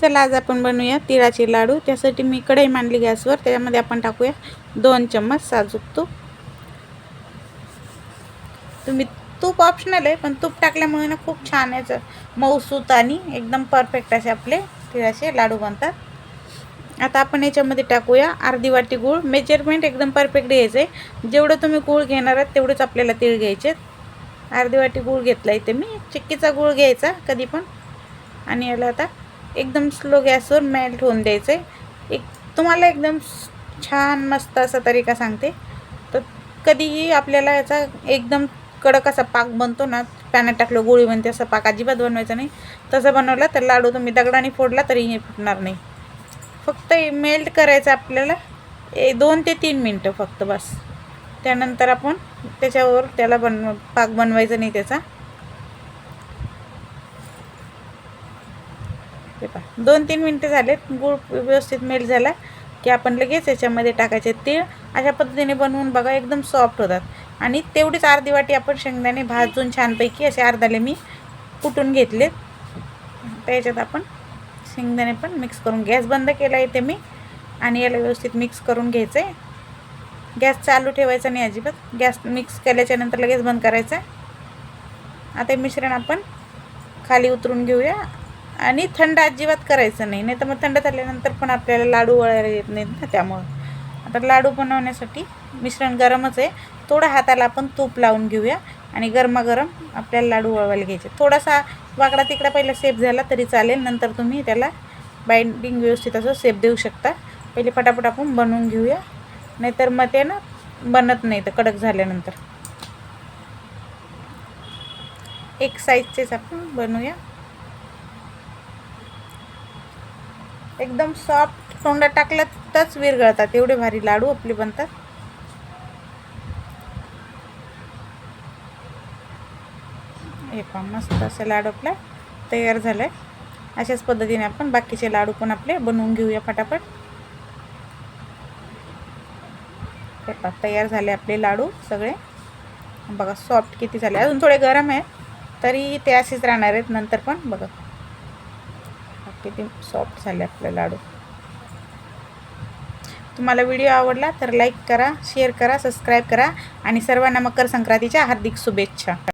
चला आज आपण बनवूया तिळाचे लाडू. त्यासाठी मी कढई मांडली गॅसवर. त्याच्यामध्ये आपण टाकूया दोन चम्मच साजूक तूप. तुम्ही तूप ऑप्शनल आहे पण तूप टाकल्यामुळे ना खूप छान याचं मऊसूत आणि एकदम परफेक्ट असे आपले तिळाचे लाडू बनतात. आता आपण याच्यामध्ये टाकूया अर्धी वाटी गूळ. मेजरमेंट एकदम परफेक्ट घ्यायचं आहे जेवढं तुम्ही गूळ घेणार आहात तेवढेच आपल्याला तीळ घ्यायचे अर्धी वाटी गूळ घेतला इथे मी. चिक्कीचा गूळ घ्यायचा कधी पण. आणि याला आता एकदम स्लो गॅसवर मेल्ट होऊन द्यायचं आहे एक तुम्हाला एकदम छान मस्त असा तरीका सांगते. तर कधीही आपल्याला याचा एकदम कडक असा पाक बनतो ना पॅनात टाकलं गोळी बनते असा पाक अजिबात बनवायचा नाही. तसं बनवला तर लाडू तुम्ही दगडाने फोडला तरी हे फुटणार नाही. फक्त मेल्ट करायचं आपल्याला ए दोन ते तीन मिनटं फक्त बस. त्यानंतर आपण त्याच्यावर त्याला बनव पाक बनवायचा नाही त्याचा. हे पहा. दोन तीन मिनटं झालेत. गूळ व्यवस्थित मेल्ट झाला की आपण लगेच याच्यामध्ये टाकायचे तीळ. अशा पद्धतीने बनवून बघा एकदम सॉफ्ट होतात. आणि तेवढीच अर्धी वाटी आपण शेंगदाणे भाजून छानपैकी असे अर्धाले मी कुटून घेतलेत. त्याच्यात आपण शेंगदाणे पण मिक्स करून गॅस बंद केला इथे मी. आणि याला व्यवस्थित मिक्स करून घ्यायचं आहे गॅस चालू ठेवायचा नाही अजिबात. गॅस मिक्स केल्याच्यानंतर लगेच बंद करायचं. आता मिश्रण आपण खाली उतरून घेऊया. आणि थंड अजिबात करायचं नाही. नाही तर मग थंड झाल्यानंतर पण आपल्याला लाडू वळायला येत नाहीत ना त्यामुळं. आता लाडू बनवण्यासाठी मिश्रण गरमच आहे. थोडं हाताला आपण तूप लावून घेऊया आणि गरमागरम आपल्याला लाडू वळवायला घ्यायचे. थोडासा वाकडा तिकडा पहिला सेप झाला तरी चालेल. नंतर तुम्ही त्याला बाइंडिंग व्यवस्थित असं सेप देऊ शकता. पहिले पटापट आपण बनवून घेऊया. नाहीतर मग ते ना बनत नाही तर कडक झाल्यानंतर. एक साईजचेच आपण बनवूया. एकदम सॉफ्ट तोंडात टाकलं तरच विरघळतात. एवढे भारी लाडू आपले बनतात. हे पण मस्त असं लाडू आपला तयार झालं. आहे अशाच पद्धतीने आपण बाकीचे लाडू पण आपले बनवून घेऊया फटाफट. हे पा तयार झाले आपले लाडू सगळे. बघा सॉफ्ट किती झाले. अजून थोडे गरम आहे तरी ते असेच राहणार आहेत नंतर पण. बघा. किती सॉफ्ट झाले आपले लाडू. तुम्हाला व्हिडिओ आवडला तर लाईक करा शेअर करा सबस्क्राईब करा आणि सर्वांना मकर संक्रांतीच्या हार्दिक शुभेच्छा.